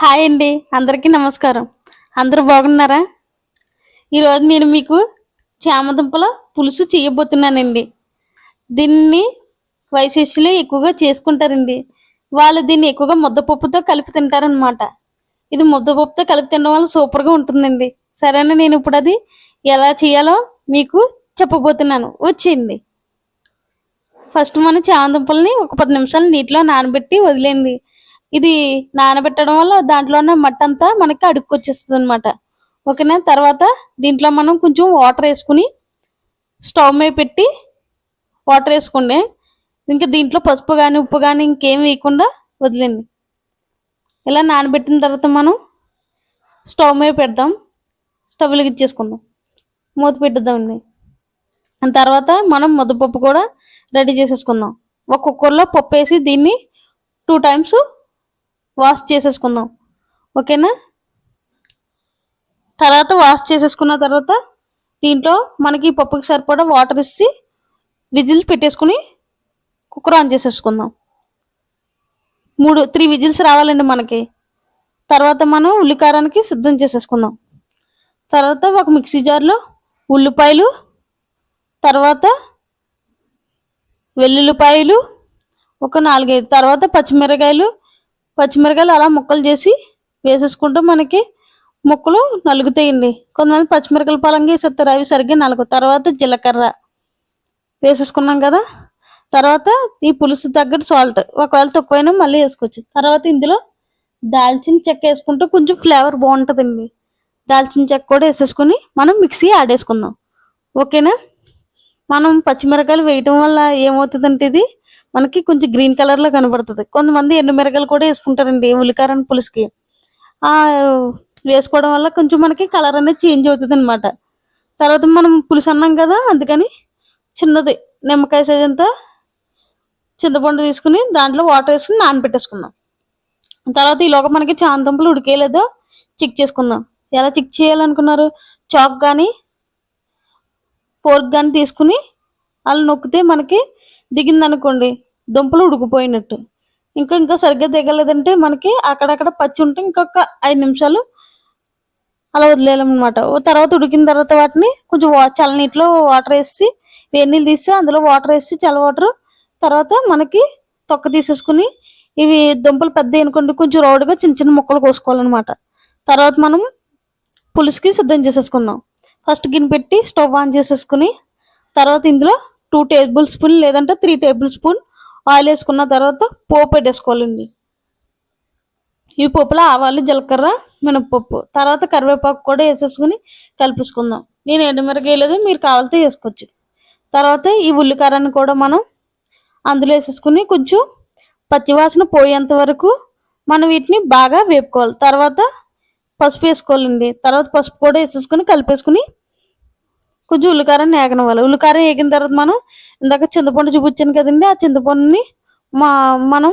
Hi అండి అందరికీ నమస్కారం. అందరూ బాగున్నారా? ఈరోజు నేను మీకు చామదుంపల పులుసు చేయబోతున్నానండి. దీన్ని వైశేషులు ఎక్కువగా చేసుకుంటారండి. వాళ్ళు దీన్ని ఎక్కువగా ముద్దపప్పుతో కలిపి తింటారనమాట ఇది ముద్దపప్పుతో కలిపి తినడం వల్ల సూపర్గా ఉంటుందండి. సరేనా నేను ఇప్పుడు అది ఎలా చేయాలో మీకు చెప్పబోతున్నాను. వచ్చేయండి. ఫస్ట్ మనం చామదుంపల్ని ఒక పది నిమిషాలు నీటిలో నానబెట్టి వదిలేయండి. ఇది నానబెట్టడం వల్ల దాంట్లో ఉన్న మట్టి అంతా మనకి అడుక్కొచ్చేస్తుంది అనమాట ఓకేనా? తర్వాత దీంట్లో మనం కొంచెం వాటర్ వేసుకుని స్టవ్ మీద పెట్టి వాటర్ వేసుకోండి. ఇంకా దీంట్లో పసుపు కానీ ఉప్పు కానీ ఇంకేం వేయకుండా వదిలేండి ఇలా నానబెట్టిన తర్వాత మనం స్టవ్ మీద పెడదాం. స్టవ్ వెలిగించేసుకుందాం మూత పెట్టేద్దామండి. ఆ తర్వాత మనం ముద్దపప్పు కూడా రెడీ చేసేసుకుందాం. ఒక కుక్కర్లో పప్పు వేసి దీన్ని టూ టైమ్స్ వాష్ చేసేసుకుందాం. ఓకేనా? తర్వాత వాష్ చేసేసుకున్న తర్వాత దీంట్లో మనకి పప్పుకి సరిపడా వాటర్ ఇచ్చి విజిల్ పెట్టేసుకుని కుక్కర్ ఆన్ చేసేసుకుందాం. మూడు త్రీ విజిల్స్ రావాలండి మనకి. తర్వాత మనం ఉల్లికారానికి సిద్ధం చేసేసుకుందాం. తర్వాత ఒక మిక్సీ జార్లో ఉల్లిపాయలు తర్వాత వెల్లుల్లిపాయలు ఒక నాలుగైదు తర్వాత పచ్చిమిరకాయలు పచ్చిమిరకాయలు అలా ముక్కలు చేసి వేసేసుకుంటే మనకి ముక్కలు నలుగుతాయండి. కొంతమంది పచ్చిమిరకాయలు పొలంగా వేసేస్తారు అవి సరిగ్గా నలుగు తర్వాత జీలకర్ర వేసేసుకున్నాం కదా. తర్వాత ఈ పులుసు తగ్గట్టు సాల్ట్ ఒకవేళ తక్కువైనా మళ్ళీ వేసుకోవచ్చు. తర్వాత ఇందులో దాల్చిన చెక్క వేసుకుంటే కొంచెం ఫ్లేవర్ బాగుంటుందండి. దాల్చిన చెక్క కూడా వేసేసుకుని మనం మిక్సీ ఆడేసుకుందాం ఓకేనా? మనం పచ్చిమిరకాయలు వేయటం వల్ల ఏమవుతుందంటే ఇది మనకి కొంచెం గ్రీన్ కలర్లో కనబడుతుంది. కొంతమంది ఎండు మిరగలు కూడా వేసుకుంటారండి ఉల్లికారం పులుసుకి. ఆ వేసుకోవడం వల్ల కొంచెం మనకి కలర్ అనేది చేంజ్ అవుతుంది అనమాట తర్వాత మనం పులుసు అన్నాం కదా అందుకని చిన్నది నిమ్మకాయ సైజ్ అంతా చింతపండు తీసుకుని దాంట్లో వాటర్ వేసుకుని నానబెట్టేసుకుందాం తర్వాత ఈలోగా మనకి చాంతంపులు ఉడికేయలేదో చెక్ చేసుకుందాం ఎలా చెక్ చేయాలనుకున్నారు? చాక్ కానీ ఫోర్క్ కానీ తీసుకుని అలా నొక్కితే మనకి దిగింది అనుకోండి దుంపలు ఉడికిపోయినట్టు. ఇంకా ఇంకా సరిగ్గా దిగలేదంటే మనకి అక్కడక్కడ పచ్చి ఉంటే ఇంకొక ఐదు నిమిషాలు అలా వదిలేయాలన్నమాట. తర్వాత ఉడికిన తర్వాత వాటిని కొంచెం వా చల్లనీటిలో వాటర్ వేసి వేడి నీళ్ళు తీసి అందులో వాటర్ వేసి చల్ల వాటర్ తర్వాత మనకి తొక్క తీసేసుకుని ఇవి దుంపలు పెద్ద అనుకోండి కొంచెం రౌడ్గా చిన్న చిన్న ముక్కలు కోసుకోవాలన్నమాట. తర్వాత మనం పులుసుకి సిద్ధం చేసేసుకుందాం. ఫస్ట్ గిన్నె పెట్టి స్టవ్ ఆన్ చేసేసుకుని తర్వాత ఇందులో టూ టేబుల్ స్పూన్ లేదంటే త్రీ టేబుల్ స్పూన్ ఆయిల్ వేసుకున్న తర్వాత పోపు పెట్టేసుకోవాలండి. ఈ పోపులో ఆవాలు జీలకర్ర మినపప్పు తర్వాత కరివేపాకు కూడా వేసేసుకుని కలిపేసుకుందాం. నేను ఎండుమిరగేయలేదు మీరు కావాలితే వేసుకోవచ్చు. తర్వాత ఈ ఉల్లికారాన్ని కూడా మనం అందులో వేసేసుకుని కొంచెం పచ్చివాసన పోయేంత వరకు మనం వీటిని బాగా వేపుకోవాలి. తర్వాత పసుపు వేసుకోవాలండి. తర్వాత పసుపు కూడా వేసేసుకుని కలిపేసుకుని కొంచెం ఉల్లికారాన్ని ఏగనివ్వాలి ఉల్లికారం వేగిన తర్వాత మనం ఇందాక చింతపండు చూపించాను కదండి ఆ చింతపండుని మా మనం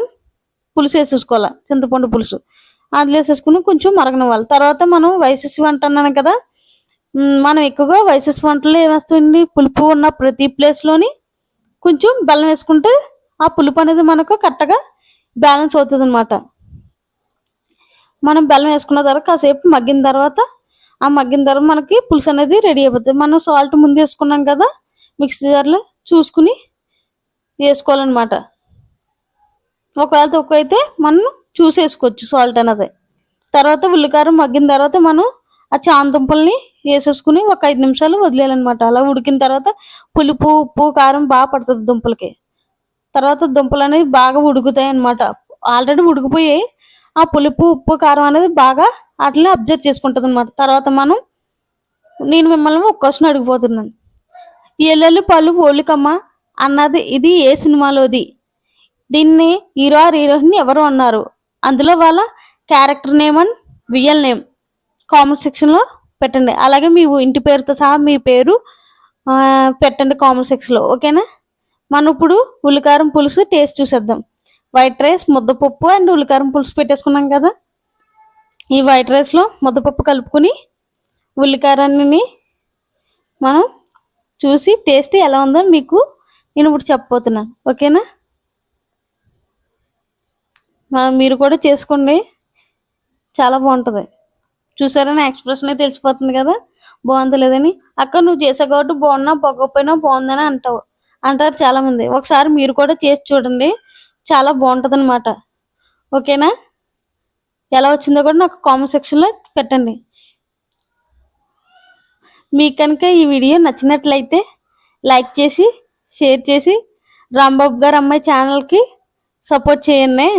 పులుసు వేసేసుకోవాలి. చింతపండు పులుసు. అందులో వేసేసుకుని కొంచెం మరగనివ్వాలి. తర్వాత మనం వైసెస్ వంట అన్నాను కదా మనం ఎక్కువగా వైసెస్ వంటలో ఏమేస్తుంది పులుపు ఉన్న ప్రతి ప్లేస్లోని కొంచెం బెల్లం వేసుకుంటే ఆ పులుపు అనేది మనకు కరెక్ట్గా బ్యాలెన్స్ అవుతుంది అనమాట మనం బెల్లం వేసుకున్న తర్వాత కాసేపు మగ్గిన తర్వాత ఆ మగ్గిన తర్వాత మనకి పులుసు అనేది రెడీ అయిపోతుంది. మనం సాల్ట్ ముందు వేసుకున్నాం కదా మిక్సీ జార్లో చూసుకుని వేసుకోవాలన్నమాట. ఒకవేళ తక్కువ అయితే మనం చూసేసుకోవచ్చు సాల్ట్ అనేది తర్వాత ఉల్లికారం మగ్గిన తర్వాత మనం ఆ చాందుంపల్ని వేసేసుకుని ఒక ఐదు నిమిషాలు వదిలేయాలన్నమాట. అలా ఉడికిన తర్వాత పులుపు ఉప్పు కారం బాగా పడుతుంది దుంపలకి. తర్వాత దుంపలు అనేవి బాగా ఉడుకుతాయి అన్నమాట ఆల్రెడీ ఉడికిపోయాయి. ఆ పులుపు ఉప్పు కారం అనేది బాగా అట్లా అబ్జర్వ్ చేసుకుంటుంది అనమాట తర్వాత మనం నేను మిమ్మల్ని ఒక క్వశ్చన్ అడిగిపోతున్నాను. ఎల్లలు పళ్ళు పోలికమ్మ అన్నది ఇది ఏ సినిమాలోది? దీన్ని హీరో ఆర్ హీరోయిన్ ఎవరు అన్నారు? అందులో వాళ్ళ character name and real name comment సెక్షన్లో పెట్టండి. అలాగే మీ ఇంటి పేరుతో సహా మీ పేరు పెట్టండి కామెంట్ సెక్షన్లో. ఓకేనా? మనం ఇప్పుడు ఉల్లికారం పులుసు టేస్ట్ చూసేద్దాం. వైట్ రైస్ ముద్దపప్పు అండ్ ఉల్లికారం పులుసు పెట్టేసుకున్నాం కదా? ఈ వైట్ రైస్లో ముద్దపప్పు కలుపుకుని ఉల్లికారాన్ని మనం చూసి టేస్ట్ ఎలా ఉందో మీకు నేను ఇప్పుడు చెప్పబోతున్నాను ఓకేనా? మనం మీరు కూడా చేసుకోండి. చాలా బాగుంటుంది. చూసారని ఎక్స్ప్రెషన్ అయితే తెలిసిపోతుంది కదా? బాగుంది లేదని అక్క నువ్వు చేసావు కాబట్టి బాగున్నా బాగోకపోయినా బాగుందని అంటావు. అంటారు చాలామంది. ఒకసారి మీరు కూడా చేసి చూడండి. చాలా బాగుంటుంది అనమాట ఓకేనా? ఎలా వచ్చిందో కూడా నాకు కామెంట్ సెక్షన్లో పెట్టండి. మీకు కనుక ఈ వీడియో నచ్చినట్లయితే లైక్ చేసి షేర్ చేసి రాంబాబు గారు అమ్మాయి ఛానల్కి సపోర్ట్ చేయండి.